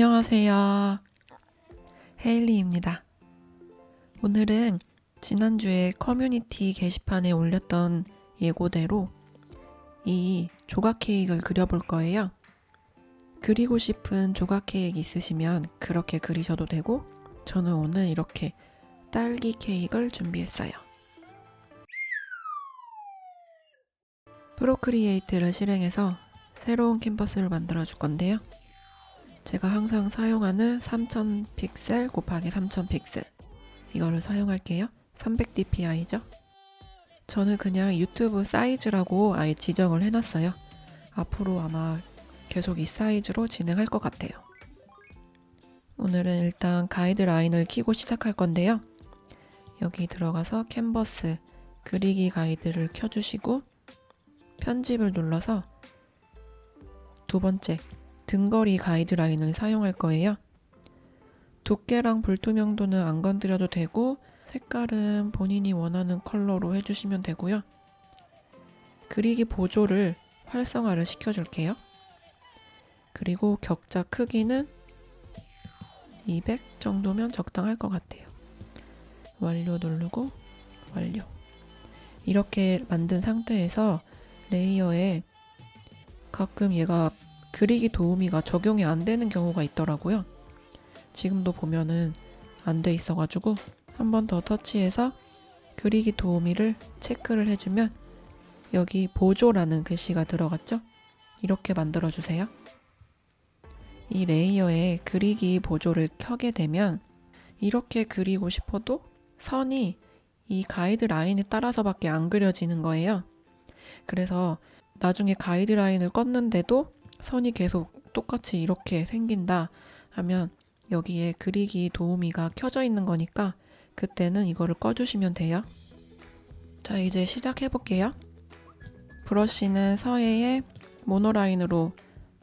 안녕하세요. 헤일리입니다. 오늘은 지난주에 커뮤니티 게시판에 올렸던 예고대로 이 조각 케이크를 그려볼 거예요. 그리고 싶은 조각 케이크 있으시면 그렇게 그리셔도 되고, 저는 오늘 이렇게 딸기 케이크를 준비했어요. 프로크리에이트를 실행해서 새로운 캔버스를 만들어 줄 건데요. 제가 항상 사용하는 3000 픽셀 곱하기 3000 픽셀 이거를 사용할게요. 300dpi죠. 저는 그냥 유튜브 사이즈라고 아예 지정을 해놨어요. 앞으로 아마 계속 이 사이즈로 진행할 것 같아요. 오늘은 일단 가이드라인을 키고 시작할 건데요. 여기 들어가서 캔버스 그리기 가이드를 켜주시고 편집을 눌러서 두 번째 등거리 가이드라인을 사용할 거예요. 두께랑 불투명도는 안 건드려도 되고 색깔은 본인이 원하는 컬러로 해주시면 되고요. 그리기 보조를 활성화를 시켜줄게요. 그리고 격자 크기는 200 정도면 적당할 것 같아요. 완료 누르고 완료. 이렇게 만든 상태에서 레이어에 가끔 얘가 그리기 도우미가 적용이 안 되는 경우가 있더라고요. 지금도 보면은 안 돼 있어가지고 한 번 더 터치해서 그리기 도우미를 체크를 해주면 여기 보조라는 글씨가 들어갔죠? 이렇게 만들어주세요. 이 레이어에 그리기 보조를 켜게 되면 이렇게 그리고 싶어도 선이 이 가이드 라인에 따라서밖에 안 그려지는 거예요. 그래서 나중에 가이드라인을 껐는데도 선이 계속 똑같이 이렇게 생긴다 하면 여기에 그리기 도우미가 켜져 있는 거니까 그때는 이거를 꺼주시면 돼요. 자, 이제 시작해 볼게요. 브러쉬는 서예의 모노라인으로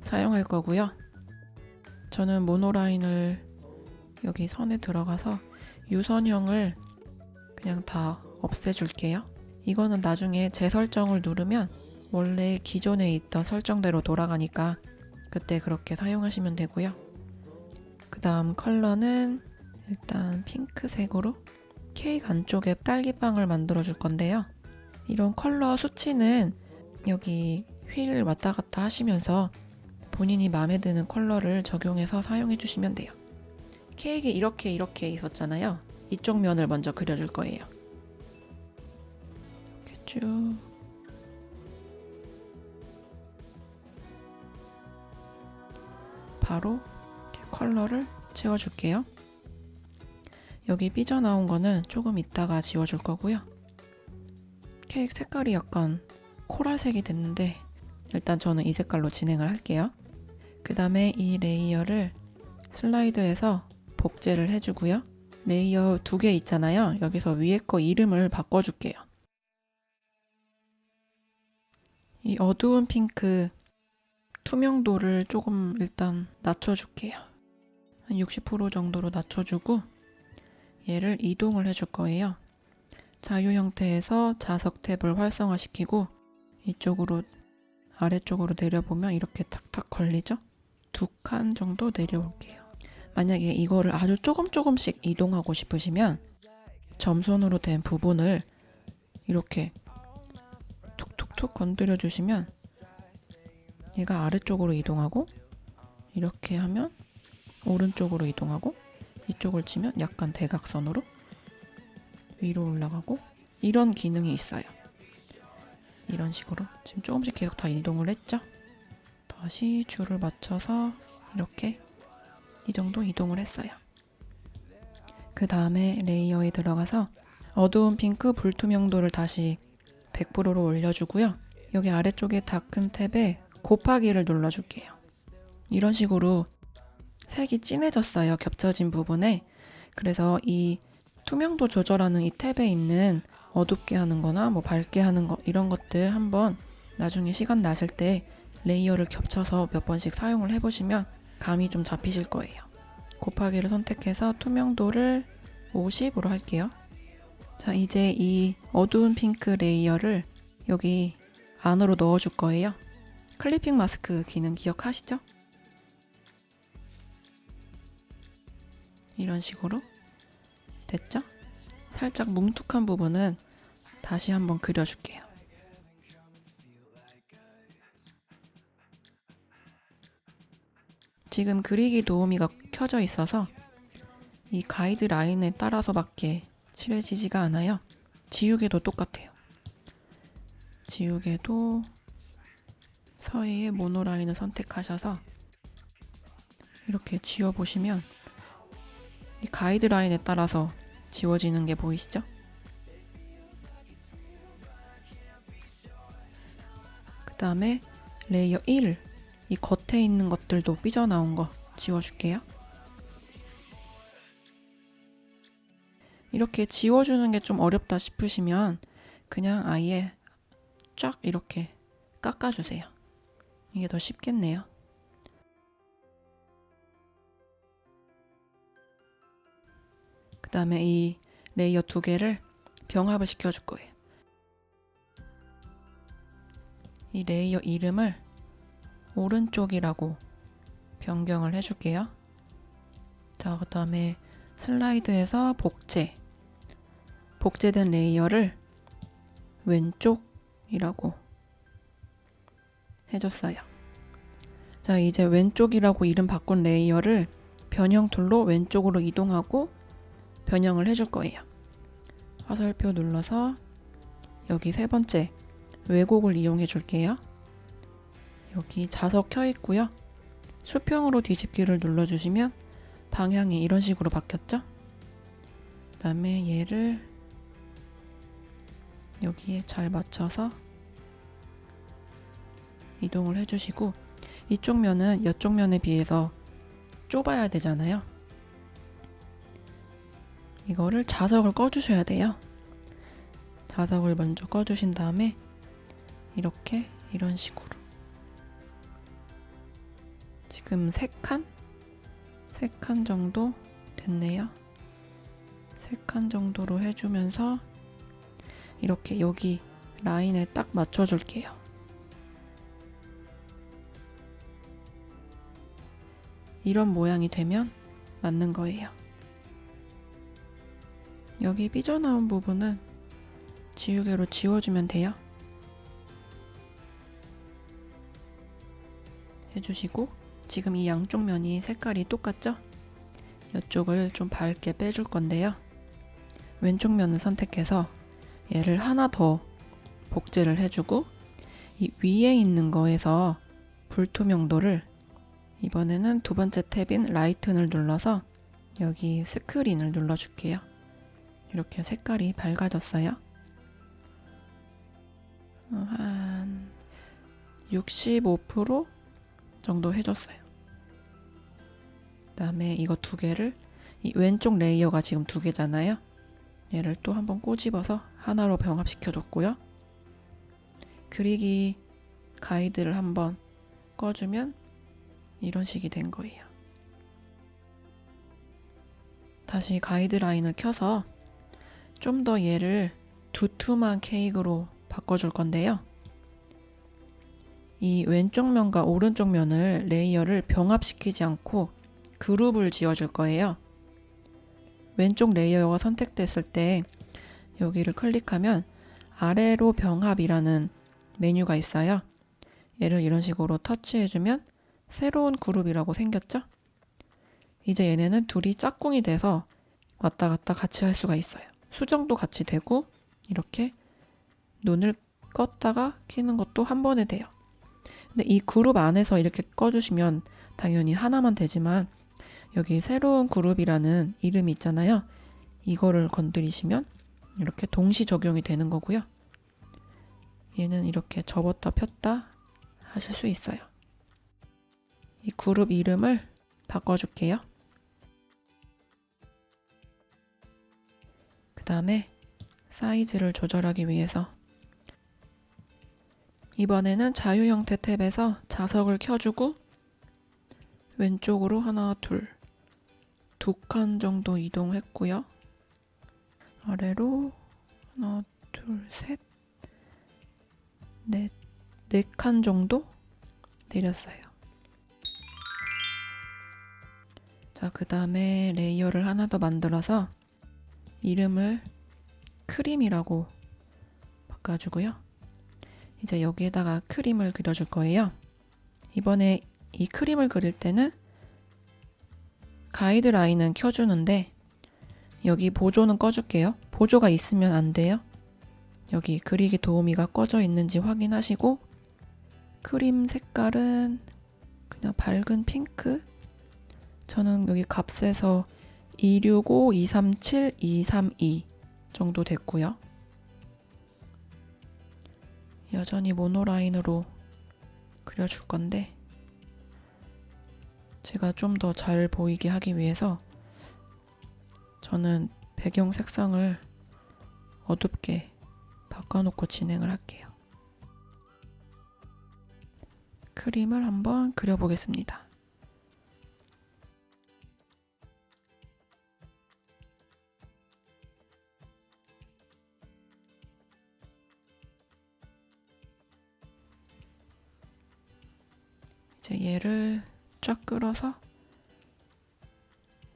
사용할 거고요. 저는 모노라인을 여기 선에 들어가서 유선형을 그냥 다 없애줄게요. 이거는 나중에 재설정을 누르면 원래 기존에 있던 설정대로 돌아가니까 그때 그렇게 사용하시면 되고요. 그 다음 컬러는 일단 핑크색으로 케이크 안쪽에 딸기빵을 만들어 줄 건데요. 이런 컬러 수치는 여기 휠 왔다 갔다 하시면서 본인이 마음에 드는 컬러를 적용해서 사용해 주시면 돼요. 케이크 이렇게 이렇게 있었잖아요. 이쪽 면을 먼저 그려줄 거예요. 이렇게 쭉 바로 컬러를 채워줄게요. 여기 삐져나온 거는 조금 이따가 지워줄 거고요. 케이크 색깔이 약간 코랄색이 됐는데 일단 저는 이 색깔로 진행을 할게요. 그 다음에 이 레이어를 슬라이드해서 복제를 해주고요. 레이어 두 개 있잖아요. 여기서 위에 거 이름을 바꿔줄게요. 이 어두운 핑크 투명도를 조금 일단 낮춰줄게요. 한 60% 정도로 낮춰주고 얘를 이동을 해줄 거예요. 자유 형태에서 자석 탭을 활성화시키고 이쪽으로 아래쪽으로 내려보면 이렇게 탁탁 걸리죠? 두 칸 정도 내려올게요. 만약에 이거를 아주 조금 조금씩 이동하고 싶으시면 점선으로 된 부분을 이렇게 툭툭툭 건드려 주시면 얘가 아래쪽으로 이동하고 이렇게 하면 오른쪽으로 이동하고 이쪽을 치면 약간 대각선으로 위로 올라가고 이런 기능이 있어요. 이런 식으로 지금 조금씩 계속 다 이동을 했죠? 다시 줄을 맞춰서 이렇게 이 정도 이동을 했어요. 그 다음에 레이어에 들어가서 어두운 핑크 불투명도를 다시 100%로 올려주고요. 여기 아래쪽에 다큰 탭에 곱하기를 눌러줄게요. 이런 식으로 색이 진해졌어요. 겹쳐진 부분에. 그래서 이 투명도 조절하는 이 탭에 있는 어둡게 하는 거나 뭐 밝게 하는 거 이런 것들 한번 나중에 시간 나실 때 레이어를 겹쳐서 몇 번씩 사용을 해보시면 감이 좀 잡히실 거예요. 곱하기를 선택해서 투명도를 50으로 할게요. 자, 이제 이 어두운 핑크 레이어를 여기 안으로 넣어줄 거예요. 클리핑 마스크 기능 기억하시죠? 이런 식으로 됐죠? 살짝 뭉툭한 부분은 다시 한번 그려줄게요. 지금 그리기 도우미가 켜져 있어서 이 가이드 라인에 따라서밖에 칠해지지가 않아요. 지우개도 똑같아요. 지우개도 서해의 모노라인을 선택하셔서 이렇게 지워 보시면 이 가이드라인에 따라서 지워지는 게 보이시죠? 그 다음에 레이어 1, 이 겉에 있는 것들도 삐져나온 거 지워줄게요. 이렇게 지워주는 게 좀 어렵다 싶으시면 그냥 아예 쫙 이렇게 깎아주세요. 이게 더 쉽겠네요. 그 다음에 이 레이어 두 개를 병합을 시켜줄 거예요. 이 레이어 이름을 오른쪽이라고 변경을 해줄게요. 자, 그 다음에 슬라이드에서 복제. 복제된 레이어를 왼쪽이라고 해줬어요. 자, 이제 왼쪽이라고 이름 바꾼 레이어를 변형 툴로 왼쪽으로 이동하고 변형을 해줄 거예요. 화살표 눌러서 여기 세 번째 왜곡을 이용해 줄게요. 여기 자석 켜 있고요. 수평으로 뒤집기를 눌러주시면 방향이 이런 식으로 바뀌었죠? 그 다음에 얘를 여기에 잘 맞춰서 이동을 해주시고 이쪽 면은 이쪽 면에 비해서 좁아야 되잖아요. 이거를 자석을 꺼주셔야 돼요. 자석을 먼저 꺼주신 다음에 이렇게 이런 식으로 지금 세 칸? 세칸 정도 됐네요. 세칸 정도로 해주면서 이렇게 여기 라인에 딱 맞춰줄게요. 이런 모양이 되면 맞는 거예요. 여기 삐져나온 부분은 지우개로 지워주면 돼요. 해주시고 지금 이 양쪽 면이 색깔이 똑같죠? 이쪽을 좀 밝게 빼줄 건데요. 왼쪽 면을 선택해서 얘를 하나 더 복제를 해주고 이 위에 있는 거에서 불투명도를 이번에는 두 번째 탭인 라이튼을 눌러서 여기 스크린을 눌러줄게요. 이렇게 색깔이 밝아졌어요. 어, 한65% 정도 해줬어요. 그 다음에 이거 두 개를 이 왼쪽 레이어가 지금 두 개잖아요. 얘를 또 한번 꼬집어서 하나로 병합시켜줬고요. 그리기 가이드를 한번 꺼주면 이런 식이 된 거예요. 다시 가이드라인을 켜서 좀 더 얘를 두툼한 케이크로 바꿔줄 건데요. 이 왼쪽 면과 오른쪽 면을 레이어를 병합시키지 않고 그룹을 지어줄 거예요. 왼쪽 레이어가 선택됐을 때 여기를 클릭하면 아래로 병합이라는 메뉴가 있어요. 얘를 이런 식으로 터치해주면 새로운 그룹이라고 생겼죠? 이제 얘네는 둘이 짝꿍이 돼서 왔다 갔다 같이 할 수가 있어요. 수정도 같이 되고 이렇게 눈을 껐다가 키는 것도 한 번에 돼요. 근데 이 그룹 안에서 이렇게 꺼주시면 당연히 하나만 되지만 여기 새로운 그룹이라는 이름이 있잖아요. 이거를 건드리시면 이렇게 동시 적용이 되는 거고요. 얘는 이렇게 접었다 폈다 하실 수 있어요. 이 그룹 이름을 바꿔줄게요. 그 다음에 사이즈를 조절하기 위해서 이번에는 자유 형태 탭에서 자석을 켜주고 왼쪽으로 하나 둘 두 칸 정도 이동했고요. 아래로 하나 둘 셋 넷네 네칸 정도 내렸어요. 자, 그 다음에 레이어를 하나 더 만들어서 이름을 크림이라고 바꿔주고요. 이제 여기에다가 크림을 그려줄 거예요. 이번에 이 크림을 그릴 때는 가이드라인은 켜주는데 여기 보조는 꺼줄게요. 보조가 있으면 안 돼요. 여기 그리기 도우미가 꺼져 있는지 확인하시고 크림 색깔은 그냥 밝은 핑크 저는 여기 값에서 265, 237, 232 정도 됐고요. 여전히 모노라인으로 그려줄 건데 제가 좀 더 잘 보이게 하기 위해서 저는 배경 색상을 어둡게 바꿔놓고 진행을 할게요. 크림을 한번 그려보겠습니다. 이제 얘를 쫙 끌어서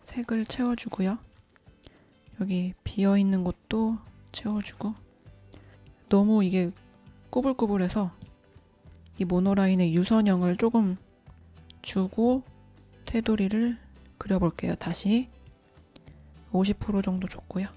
색을 채워주고요. 여기 비어 있는 곳도 채워주고 너무 이게 꾸불꾸불해서 이 모노라인의 유선형을 조금 주고 테두리를 그려볼게요. 다시 50% 정도 줬고요.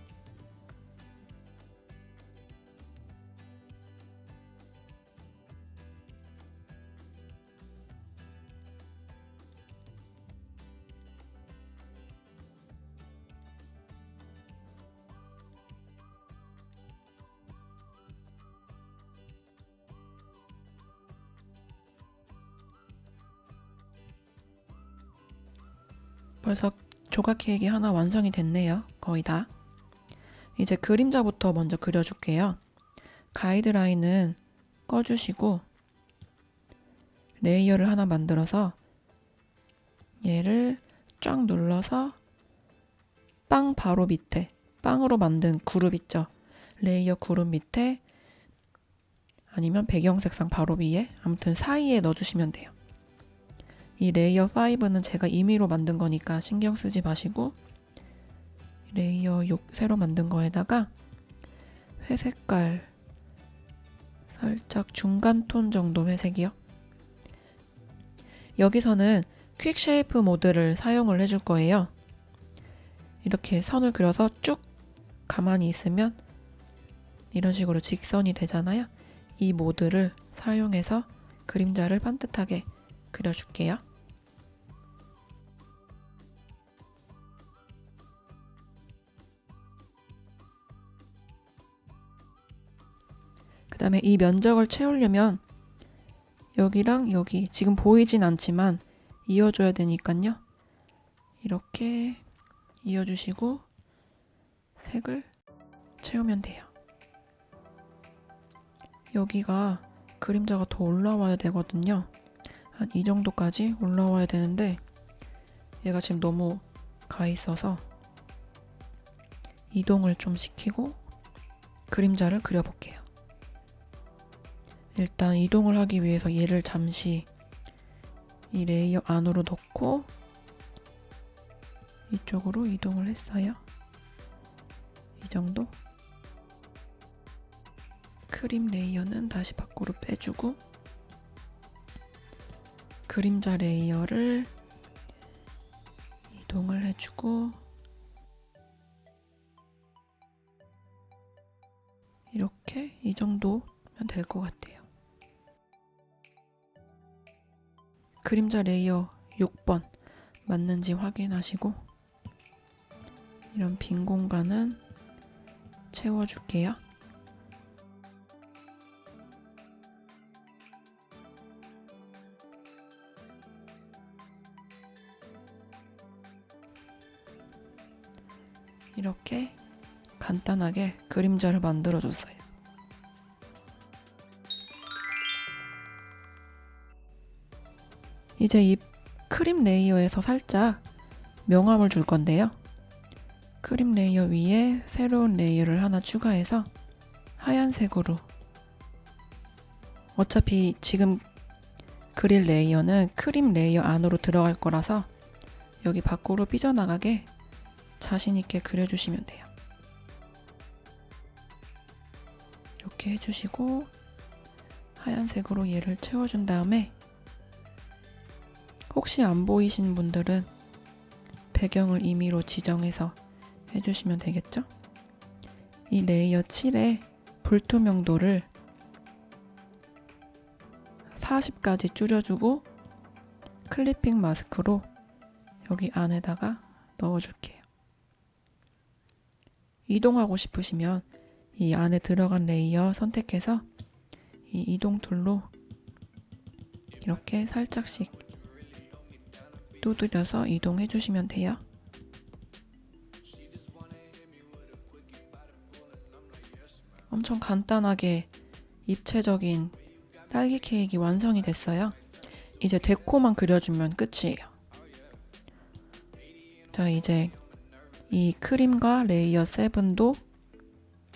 벌써 조각 케이크 하나 완성이 됐네요. 거의 다. 이제 그림자부터 먼저 그려줄게요. 가이드라인은 꺼주시고 레이어를 하나 만들어서 얘를 쫙 눌러서 빵 바로 밑에 빵으로 만든 그룹 있죠. 레이어 그룹 밑에 아니면 배경 색상 바로 위에 아무튼 사이에 넣어주시면 돼요. 이 레이어 5는 제가 임의로 만든 거니까 신경 쓰지 마시고 레이어 6 새로 만든 거에다가 회색깔 살짝 중간 톤 정도 회색이요. 여기서는 퀵 쉐이프 모드를 사용을 해줄 거예요. 이렇게 선을 그려서 쭉 가만히 있으면 이런 식으로 직선이 되잖아요. 이 모드를 사용해서 그림자를 반듯하게 그려줄게요. 그 다음에 이 면적을 채우려면 여기랑 여기 지금 보이진 않지만 이어줘야 되니까요. 이렇게 이어주시고 색을 채우면 돼요. 여기가 그림자가 더 올라와야 되거든요. 한 이 정도까지 올라와야 되는데 얘가 지금 너무 가 있어서 이동을 좀 시키고 그림자를 그려볼게요. 일단 이동을 하기 위해서 얘를 잠시 이 레이어 안으로 넣고 이쪽으로 이동을 했어요. 이 정도. 크림 레이어는 다시 밖으로 빼주고 그림자 레이어를 이동을 해주고 이렇게 이 정도면 될 것 같아요. 그림자 레이어 6번 맞는지 확인하시고 이런 빈 공간은 채워줄게요. 이렇게 간단하게 그림자를 만들어줬어요. 이제 이 크림 레이어에서 살짝 명암을 줄 건데요. 크림 레이어 위에 새로운 레이어를 하나 추가해서 하얀색으로 어차피 지금 그릴 레이어는 크림 레이어 안으로 들어갈 거라서 여기 밖으로 삐져나가게 자신있게 그려주시면 돼요. 이렇게 해주시고 하얀색으로 얘를 채워준 다음에 혹시 안 보이신 분들은 배경을 임의로 지정해서 해주시면 되겠죠? 이 레이어 7의 불투명도를 40까지 줄여주고 클리핑 마스크로 여기 안에다가 넣어줄게요. 이동하고 싶으시면 이 안에 들어간 레이어 선택해서 이 이동 툴로 이렇게 살짝씩 두드려서 이동해 주시면 돼요. 엄청 간단하게 입체적인 딸기 케이크 완성이 됐어요. 이제 데코만 그려주면 끝이에요. 자, 이제 이 크림과 레이어 7도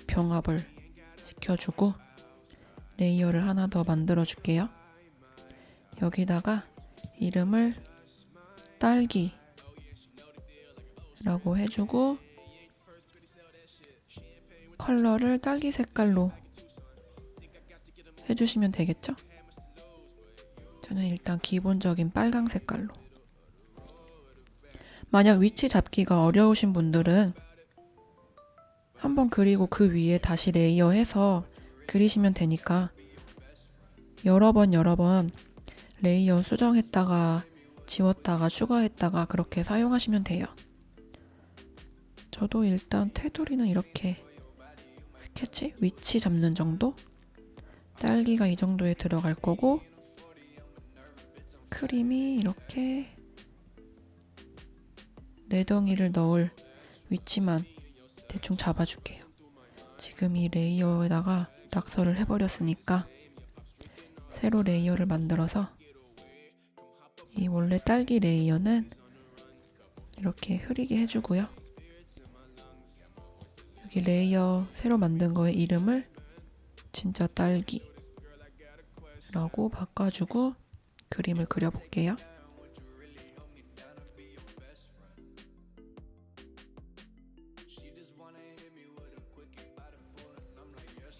병합을 시켜주고 레이어를 하나 더 만들어 줄게요. 여기다가 이름을 딸기라고 해주고 컬러를 딸기 색깔로 해주시면 되겠죠? 저는 일단 기본적인 빨강 색깔로 만약 위치 잡기가 어려우신 분들은 한번 그리고 그 위에 다시 레이어해서 그리시면 되니까 여러 번 여러 번 레이어 수정했다가 지웠다가 추가했다가 그렇게 사용하시면 돼요. 저도 일단 테두리는 이렇게 스케치 위치 잡는 정도? 딸기가 이 정도에 들어갈 거고 크림이 이렇게 내덩이를 넣을 위치만 대충 잡아줄게요. 지금 이 레이어에다가 낙서를 해버렸으니까 새로 레이어를 만들어서 이 원래 딸기 레이어는 이렇게 흐리게 해주고요. 여기 레이어 새로 만든 거의 이름을 진짜 딸기라고 바꿔주고 그림을 그려볼게요.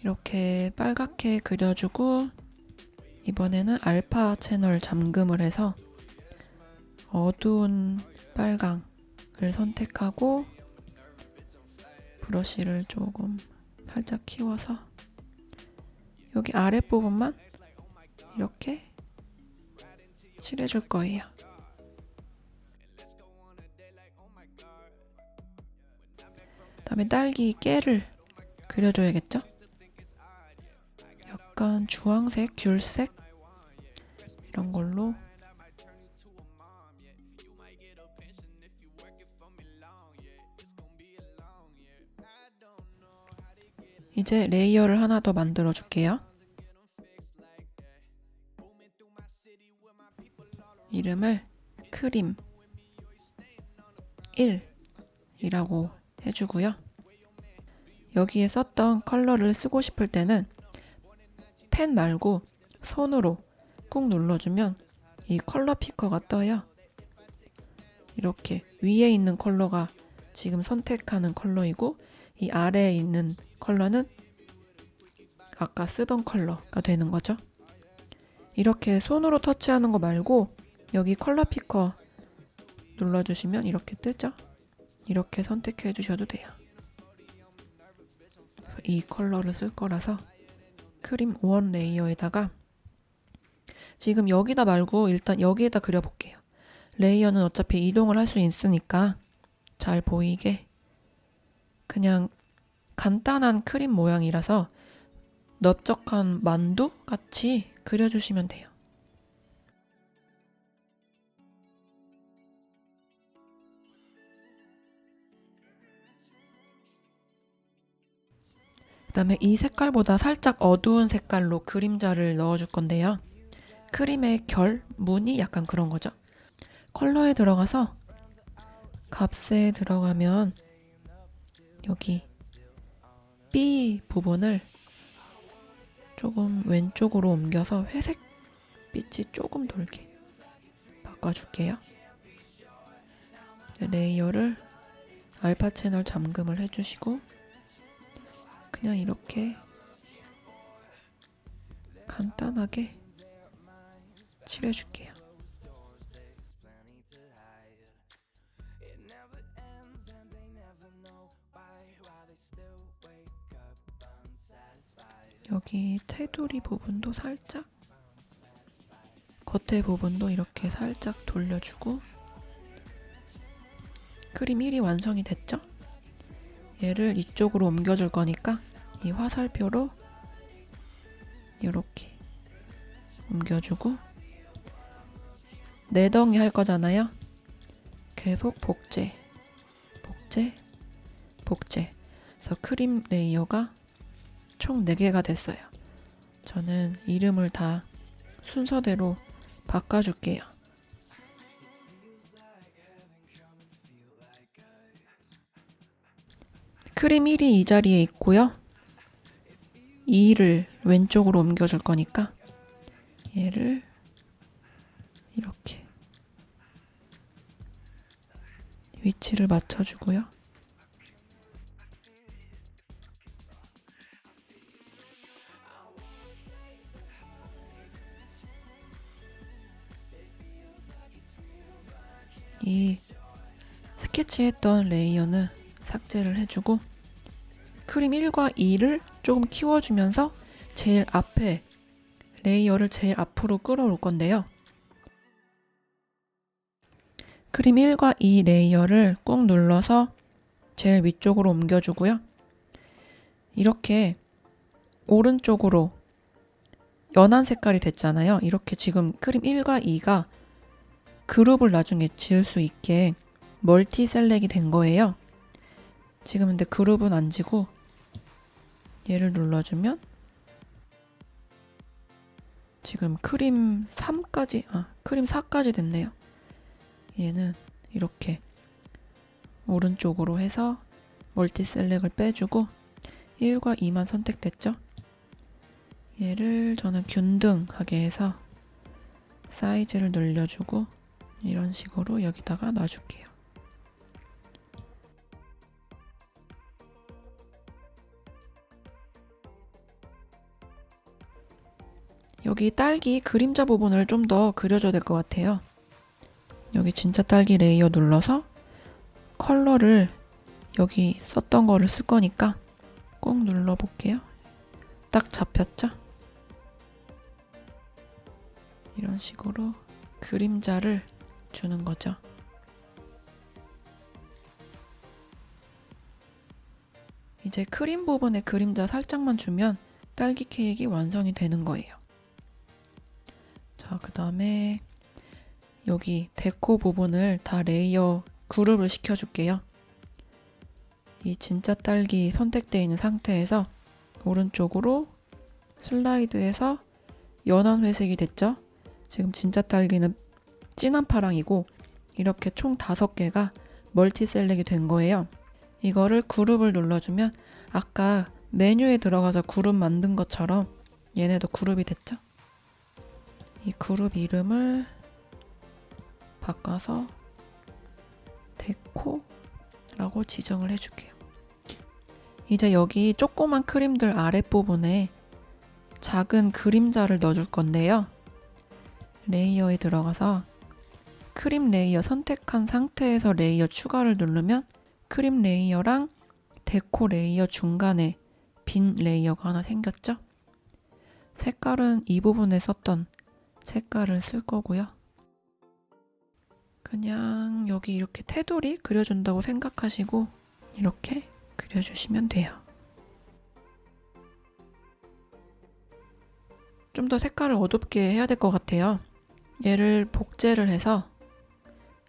이렇게 빨갛게 그려주고 이번에는 알파 채널 잠금을 해서 어두운 빨강을 선택하고 브러쉬를 조금 살짝 키워서 여기 아랫부분만 이렇게 칠해줄 거예요. 다음에 딸기 깨를 그려줘야겠죠? 약간 주황색, 귤색 이런 걸로 이제 레이어를 하나 더 만들어 줄게요. 이름을 크림 1이라고 해주고요. 여기에 썼던 컬러를 쓰고 싶을 때는 펜 말고 손으로 꾹 눌러주면 이 컬러 피커가 떠요. 이렇게 위에 있는 컬러가 지금 선택하는 컬러이고 이 아래에 있는 컬러는 아까 쓰던 컬러가 되는 거죠. 이렇게 손으로 터치하는 거 말고 여기 컬러 피커 눌러주시면 이렇게 뜨죠? 이렇게 선택해 주셔도 돼요. 이 컬러를 쓸 거라서 크림 원 레이어에다가 지금 여기다 말고 일단 여기에다 그려볼게요. 레이어는 어차피 이동을 할 수 있으니까 잘 보이게 그냥 간단한 크림 모양이라서 넓적한 만두 같이 그려주시면 돼요. 다음에 이 색깔보다 살짝 어두운 색깔로 그림자를 넣어줄 건데요. 크림의 결, 무늬 약간 그런 거죠. 컬러에 들어가서 값에 들어가면 여기 B 부분을 조금 왼쪽으로 옮겨서 회색 빛이 조금 돌게 바꿔줄게요. 레이어를 알파 채널 잠금을 해주시고 그냥 이렇게 간단하게 칠해줄게요. 여기 테두리 부분도 살짝 겉에 부분도 이렇게 살짝 돌려주고 크림 1이 완성이 됐죠? 얘를 이쪽으로 옮겨줄 거니까 이 화살표로 이렇게 옮겨주고 네 덩이 할 거잖아요. 계속 복제, 복제, 복제. 그래서 크림 레이어가 총 4개가 됐어요. 저는 이름을 다 순서대로 바꿔줄게요. 크림 1이 이 자리에 있고요. 2를 왼쪽으로 옮겨줄 거니까 얘를 이렇게 위치를 맞춰주고요. 이 스케치했던 레이어는 삭제를 해주고 크림 1과 2를 조금 키워주면서 제일 앞에 레이어를 제일 앞으로 끌어올 건데요. 크림 1과 2 레이어를 꾹 눌러서 제일 위쪽으로 옮겨주고요. 이렇게 오른쪽으로 연한 색깔이 됐잖아요. 이렇게 지금 크림 1과 2가 그룹을 나중에 지을 수 있게 멀티 셀렉이 된 거예요. 지금 근데 그룹은 안 지고 얘를 눌러주면 지금 크림 3까지 아 크림 4까지 됐네요. 얘는 이렇게 오른쪽으로 해서 멀티 셀렉을 빼주고 1과 2만 선택됐죠? 얘를 저는 균등하게 해서 사이즈를 늘려주고 이런 식으로 여기다가 놔줄게요. 여기 딸기 그림자 부분을 좀 더 그려줘야 될 것 같아요. 여기 진짜 딸기 레이어 눌러서 컬러를 여기 썼던 거를 쓸 거니까 꼭 눌러 볼게요. 딱 잡혔죠? 이런 식으로 그림자를 주는 거죠. 이제 크림 부분에 그림자 살짝만 주면 딸기 케이크 완성이 되는 거예요. 자, 그 다음에 여기 데코 부분을 다 레이어 그룹을 시켜줄게요. 이 진짜 딸기 선택되어 있는 상태에서 오른쪽으로 슬라이드해서 연한 회색이 됐죠? 지금 진짜 딸기는 진한 파랑이고 이렇게 총 다섯 개가 멀티 셀렉이 된 거예요. 이거를 그룹을 눌러주면 아까 메뉴에 들어가서 그룹 만든 것처럼 얘네도 그룹이 됐죠? 이 그룹 이름을 바꿔서 데코라고 지정을 해줄게요. 이제 여기 조그만 크림들 아랫부분에 작은 그림자를 넣어줄 건데요. 레이어에 들어가서 크림 레이어 선택한 상태에서 레이어 추가를 누르면 크림 레이어랑 데코 레이어 중간에 빈 레이어가 하나 생겼죠? 색깔은 이 부분에 썼던 색깔을 쓸 거고요. 그냥 여기 이렇게 테두리 그려준다고 생각하시고 이렇게 그려주시면 돼요. 좀 더 색깔을 어둡게 해야 될 것 같아요. 얘를 복제를 해서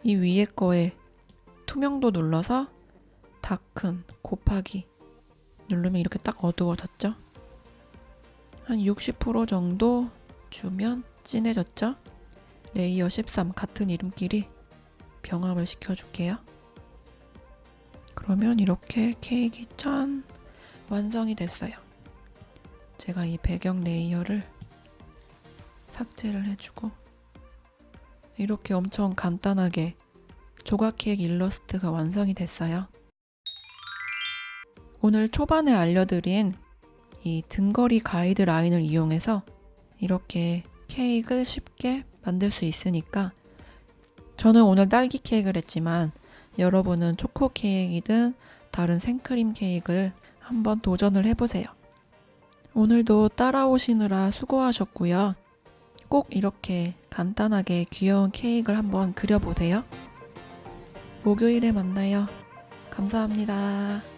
이 위에 거에 투명도 눌러서 다큰 곱하기 누르면 이렇게 딱 어두워졌죠? 한 60% 정도 주면 진해졌죠? 레이어 13 같은 이름끼리 병합을 시켜줄게요. 그러면 이렇게 케이크 짠 완성이 됐어요. 제가 이 배경 레이어를 삭제를 해주고 이렇게 엄청 간단하게 조각 케이크 일러스트가 완성이 됐어요. 오늘 초반에 알려드린 이 등거리 가이드 라인을 이용해서 이렇게 케이크를 쉽게 만들 수 있으니까 저는 오늘 딸기 케이크를 했지만 여러분은 초코 케이크이든 다른 생크림 케이크를 한번 도전을 해보세요. 오늘도 따라오시느라 수고하셨고요. 꼭 이렇게 간단하게 귀여운 케이크를 한번 그려보세요. 목요일에 만나요. 감사합니다.